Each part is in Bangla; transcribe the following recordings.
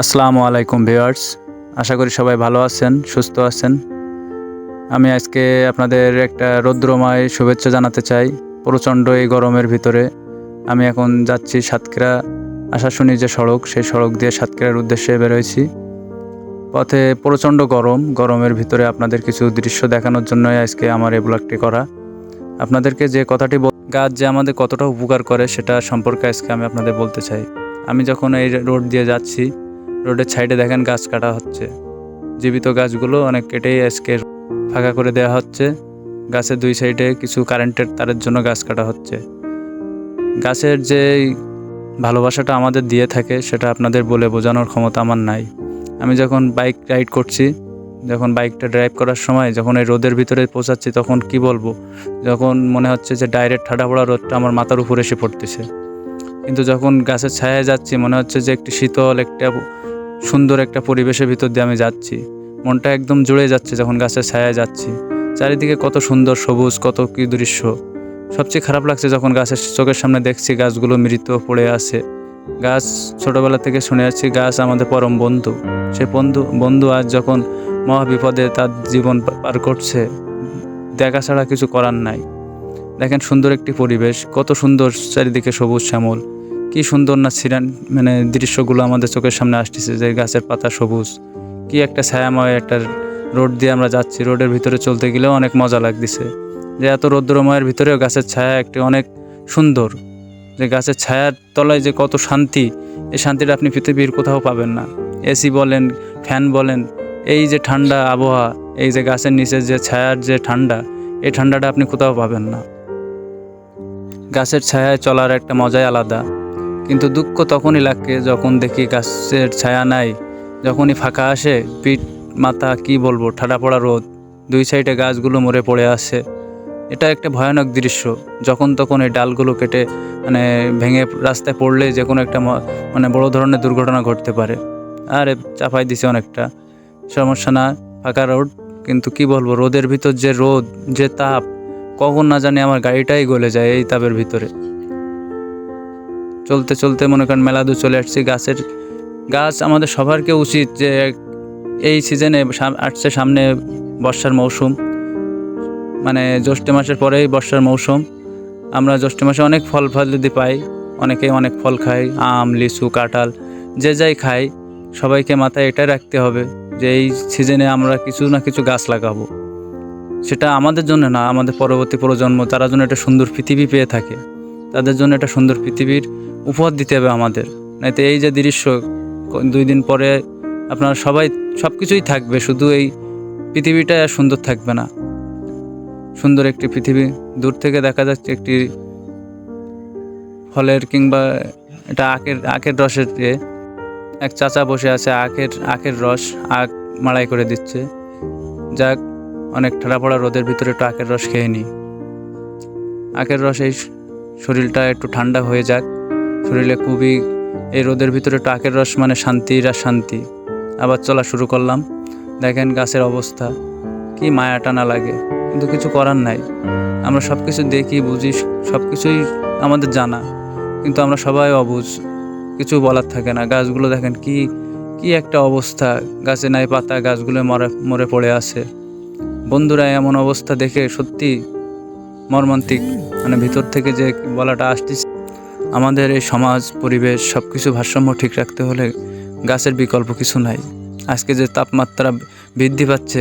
আসসালামু আলাইকুম ভিউয়ার্স। আশা করি সবাই ভালো আছেন, সুস্থ আছেন। আমি আজকে আপনাদের একটা রৌদ্রময় শুভেচ্ছা জানাতে চাই। প্রচণ্ড এই গরমের ভিতরে। আমি এখন যাচ্ছি সাতক্ষীরা আশাশুনি যে সড়ক। সেই সড়ক দিয়ে সাতক্ষীরার উদ্দেশ্যে বেরোয়েছি পথে প্রচণ্ড গরম। গরমের ভিতরে আপনাদের কিছু দৃশ্য দেখানোর জন্যই আজকে আমার এই ব্লগটি করা। আপনাদেরকে যে কথাটি গাছ যে আমাদের কতটা উপকার করে সেটা সম্পর্কে আজকে আমি আপনাদের বলতে চাই। আমি যখন এই রোড দিয়ে যাচ্ছি, রোডের সাইডে দেখেন গাছ কাটা হচ্ছে। জীবিত গাছগুলো অনেক কেটেই আজকে ফাঁকা করে দেওয়া হচ্ছে। গাছের দুই সাইডে কিছু কারেন্টের তারের জন্য গাছ কাটা হচ্ছে। গাছের যে ভালোবাসাটা আমাদের দিয়ে থাকে, সেটা আপনাদের বলে বোঝানোর ক্ষমতা আমার নাই। আমি যখন বাইক রাইড করছি, যখন বাইকটা ড্রাইভ করার সময়, যখন এই রোদের ভিতরে পৌঁছাচ্ছি, তখন কি বলব? যখন মনে হচ্ছে যে ডাইরেক্ট ঠাডা পড়া রোদটা আমার মাথার উপরে এসে পড়তেছে। কিন্তু যখন গাছের ছায়ায় যাচ্ছি, মনে হচ্ছে যে একটি শীতল, একটা সুন্দর একটা পরিবেশের ভিতর দিয়ে আমি যাচ্ছি। মনটা একদম জুড়ে যাচ্ছে যখন গাছের ছায়ায় যাচ্ছি। চারিদিকে কত সুন্দর সবুজ, কত কী দৃশ্য। সবচেয়ে খারাপ লাগছে যখন গাছের চোখের সামনে দেখছি গাছগুলো মৃত পড়ে আছে। গাছ ছোটবেলা থেকে শুনে আসছি, গাছ আমাদের পরম বন্ধু। সে বন্ধু বন্ধু আজ যখন মহাবিপদে তার জীবন পার করছে, দেখা ছাড়া কিছু করার নাই। দেখেন সুন্দর একটি পরিবেশ, কত সুন্দর চারিদিকে সবুজ শ্যামল। কি সুন্দর না ছিলেন মানে দৃশ্যগুলো আমাদের চোখের সামনে আসতেছে যে গাছের পাতা সবুজ। কি একটা ছায়াময় একটা রোড দিয়ে আমরা যাচ্ছি, রোডের ভিতরে চলতে গেলেও অনেক মজা লাগতেছে। যে এত রৌদ্রময়ের ভিতরেও গাছের ছায়া একটি অনেক সুন্দর। যে গাছের ছায়ার তলায় যে কত শান্তি এই শান্তিটা আপনি পৃথিবীর কোথাও পাবেন না। এসি বলেন, ফ্যান বলেন, এই যে ঠান্ডা আবহাওয়া, এই যে গাছের নিচে যে ছায়ার যে ঠান্ডা এই ঠান্ডাটা আপনি কোথাও পাবেন না। গাছের ছায়ায় চলার একটা মজাই আলাদা। কিন্তু দুঃখ তখনই লাগে যখন দেখি গাছের ছায়া নাই, যখনই ফাঁকা আসে, পিঠ, মাথা, কি বলব, ঠাডা পড়া রোদ, দুই সাইডে গাছগুলো মরে পড়ে আছে। এটা একটা ভয়ানক দৃশ্য, যখন তখন এই ডালগুলো কেটে মানে ভেঙে রাস্তায় পড়লে যে কোনো একটা মানে বড় ধরনের দুর্ঘটনা ঘটতে পারে। আর, চাপাই দিছে অনেকটা। সমস্যা না, ফাঁকা রোড, কিন্তু কি বলব, রোদের ভিতর যে রোদ, যে তাপ, কখন না জানি আমার গাড়িটাই গলে যায় এই তাপের ভিতরে। চলতে চলতে মনে করেন মেলা মেলাদু চলে আসছি, গাছের গাছ আমাদের সবারকে উচিত যে এই সিজনে আসছে সামনে বর্ষার মৌসুম। মানে জ্যৈষ্ঠ মাসের পরেই বর্ষার মৌসুম। আমরা জ্যৈষ্ঠ মাসে অনেক ফল ফল যদি পাই অনেকেই অনেক ফল খাই আম, লিচু, কাঁঠাল, যে যাই খাই, সবাইকে মাথায় এটা রাখতে হবে যে এই সিজনে আমরা কিছু না কিছু গাছ লাগাবো। সেটা আমাদের জন্য না, আমাদের পরবর্তী প্রজন্ম, তারা যেন একটা সুন্দর পৃথিবী পেয়ে থাকে। তাদের জন্য একটা সুন্দর পৃথিবীর উপহার দিতে হবে আমাদের। নয়তো এই যে দৃশ্য দুই দিন পরে আপনারা সবাই সব কিছুই থাকবে, শুধু এই পৃথিবীটাই আর সুন্দর থাকবে না। সুন্দর একটি পৃথিবী, দূর থেকে দেখা যাচ্ছে একটি ফলের কিংবা এটা আখের আখের রসের এক চাচা বসে আছে, আখের আখের রস আখ মাড়াই করে দিচ্ছে। যাক, অনেক ঠাড়া পড়া রোদের ভিতরে একটু আখের রস খেয়ে নিই। আখের রস এই শরীরটা একটু ঠান্ডা হয়ে যাক। শরীরে খুবই এই রোদের ভিতরে আখের রস মানে শান্তির আর শান্তি। আবার চলা শুরু করলাম। দেখেন গাছের অবস্থা, কি মায়া টানা লাগে। কিন্তু কিছু করার নাই। আমরা সব কিছু দেখি, বুঝি সব কিছুই আমাদের জানা। কিন্তু আমরা সবাই অবুঝ, কিছু বলার থাকে না। গাছগুলো দেখেন কি কি একটা অবস্থা। গাছে নাই পাতা, গাছগুলো মরে মরে পড়ে আছে। বন্ধুরা, এমন অবস্থা দেখে সত্যি মর্মান্তিক মানে ভিতর থেকে যে বলাটা আসতেছে, আমাদের এই সমাজ, পরিবেশ সব কিছু ভারসাম্য ঠিক রাখতে হলে গাছের বিকল্প কিছু নাই। আজকে যে তাপমাত্রা বৃদ্ধি পাচ্ছে,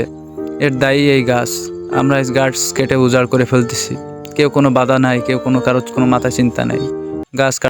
এর দায়ী এই গাছ। আমরা এই গাছ কেটে উজাড় করে ফেলতেছি। কেউ কোনো বাধা নাই, কেউ কোনো কারোর কোনো মাথা চিন্তা নাই। গাছ